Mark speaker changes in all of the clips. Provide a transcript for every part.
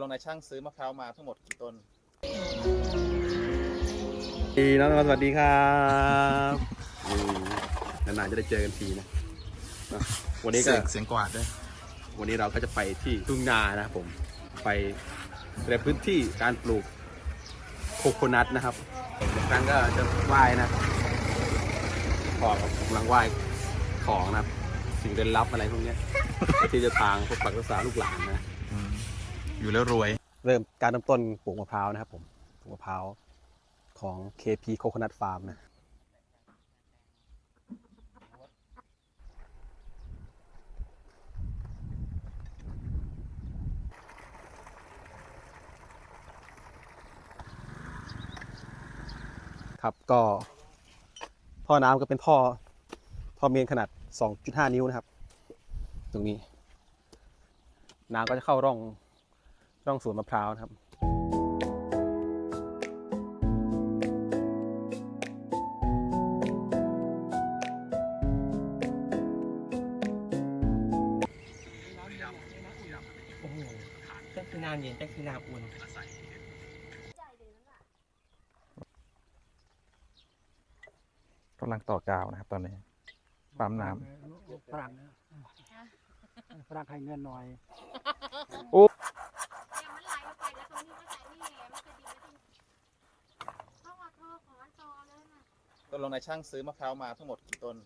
Speaker 1: ลงในายช่างซื้อมะพร้าวมาทั้งหมดกี่ต้น
Speaker 2: ดีน้องสวัสดีครับอืมนานๆจะได้เจอกันทีนะนะวันนี้ก็
Speaker 1: เสียงเสียงกวาดด้วย
Speaker 2: วันนี้เราก็จะไปที่ทุ่งนานะครับผมไปในพื้นที่การปลูกโคโคนัทนะครับบางครั้งก็จะไหว้นะขอกำลังไหว้ของนะครับ สิ่งเร้นลับอะไรพวกเนี้ยที่จะทางพวกปักรักษาลูกหลานนะ
Speaker 1: อยู่แล้วรวย
Speaker 2: เริ่มการเริ่มต้นปลูกมะพร้าวนะครับผมปลูกมะพร้าวของ KP Coconut Farm นะครับก็ท่อน้ำก็เป็นท่อท่อเมนขนาด 2.5 นิ้วนะครับ ตรงนี้ น้ำก็จะเข้าร่อง ร่องสวนมะพร้าวนะครับ
Speaker 3: โอ้โหจักคือนานเย็นจักคือนานอุ่น
Speaker 1: กำลังต่อกาวนะครับตอนนี้ปั๊มน้
Speaker 4: ฝรั่งนะ ฝรั่งให้เงินหน่อย
Speaker 5: เนี่ยมันไหลลงไปแล้วตรงนี้ก็ใส่นี่ไงมันจะดีแล้วที่เขาว่าท่อของอันตอแล้วนะ
Speaker 1: ตกลงในายช่างซื้อมะพร้าวมาทั้งหมดกี่ต้น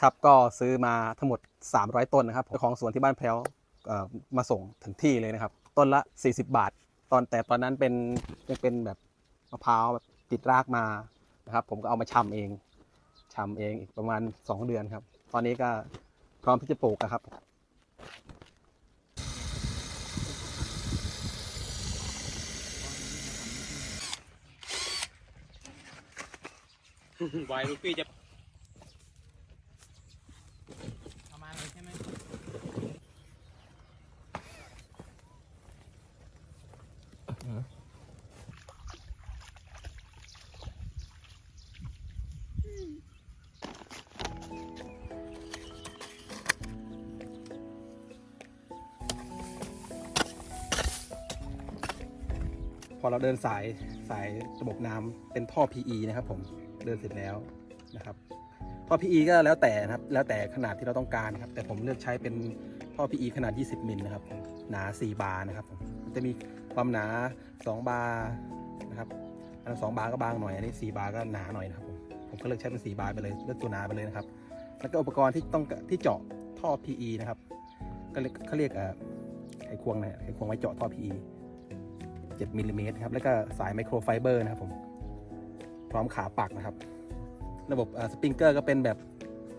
Speaker 2: ครับก็ซื้อมาทั้งหมด 300 ต้นนะครับเจ้าของสวนที่บ้านแพ้วเอ่อมาส่งถึงที่เลยนะครับ ต้นละ 40 บาท ตอนแต่ตอนนั้นเป็นยังเป็นแบบมะพร้าวแบบติดรากมานะครับ ผมก็เอามาชำเองชำเองอีกประมาณ 2 เดือนครับ ตอนนี้ก็พร้อมที่จะปลูกนะครับ
Speaker 3: ไวลูกพี่จะ
Speaker 4: ประมาณเลยใช่ไหม
Speaker 2: พอเราเดินสายสายระบบน้ำเป็นท่อ PE นะครับผม เดินเสร็จแล้วนะครับท่อ PE ก็แล้วแต่นะครับแล้วแต่ขนาดที่เราต้องการครับแต่ผมเลือกใช้เป็นท่อ PE ขนาด 20 มิลนะครับหนา 4 บาร์นะครับจะมีความหนา 2 บาร์นะครับอันนั้น2บาร์ก็บางหน่อยอันนี้ 4 บาร์ก็หนาหน่อยนะครับผมผมก็เลือกใช้เป็น 4 บาร์ไปเลยเลือกตัวหนาไปเลยนะครับแล้วก็อุปกรณ์ที่ต้องที่เจาะท่อ PE นะครับก็เรียกเขาเรียกเออไขควงนะฮะไขควงไว้เจาะท่อ PE 7มิลลิเมตรครับแล้วก็สายไมโครไฟเบอร์นะครับผม พร้อมขาปักนะครับ ระบบสปริงเกอร์ก็เป็นแบบ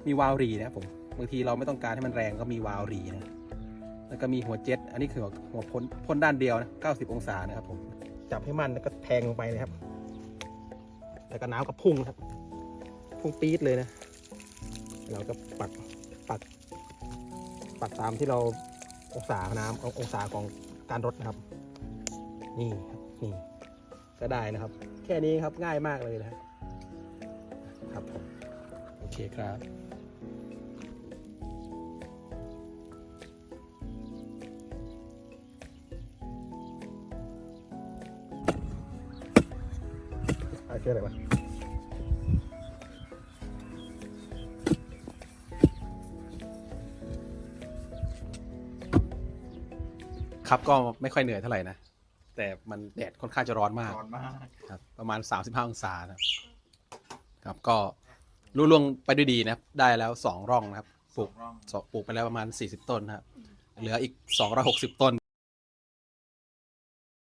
Speaker 2: มีวาล์วรีนะครับผมบางทีเราไม่ต้องการให้มันแรงก็มีวาล์วรีนะแล้วก็มีหัวเจ็ตอันนี้คือหัวพ่นพ่นด้านเดียวนะ90 องศานะครับผมจับให้มันแล้วก็แทงลงไปนะครับ แล้วก็น้ำก็พุ่งครับ พุ่งปี๊ดเลยนะ เราก็ปักปักปักตามที่เราองศาน้ำองศาของการรดนะครับ นี่ครับนี่ ก็ได้นะครับ แค่นี้ครับง่ายมากเลยนะครับผมโอเคครับอะไรชื่ออะไรวะครับก็ไม่ค่อยเหนื่อยเท่าไหร่นะ แต่มันแดดค่อนข้างจะร้อนมาก
Speaker 1: ร้อนมาก
Speaker 2: ครับ ประมาณ 35 องศานะครับครับ ก็รุ่ล่วงไปด้วยดีนะครับ ได้แล้ว 2 ร่องนะครับ ปลูก
Speaker 1: ร่อง
Speaker 2: สองปลูกไปแล้วประมาณ 40 ต้นนะครับ เหลืออีก 260 ต้น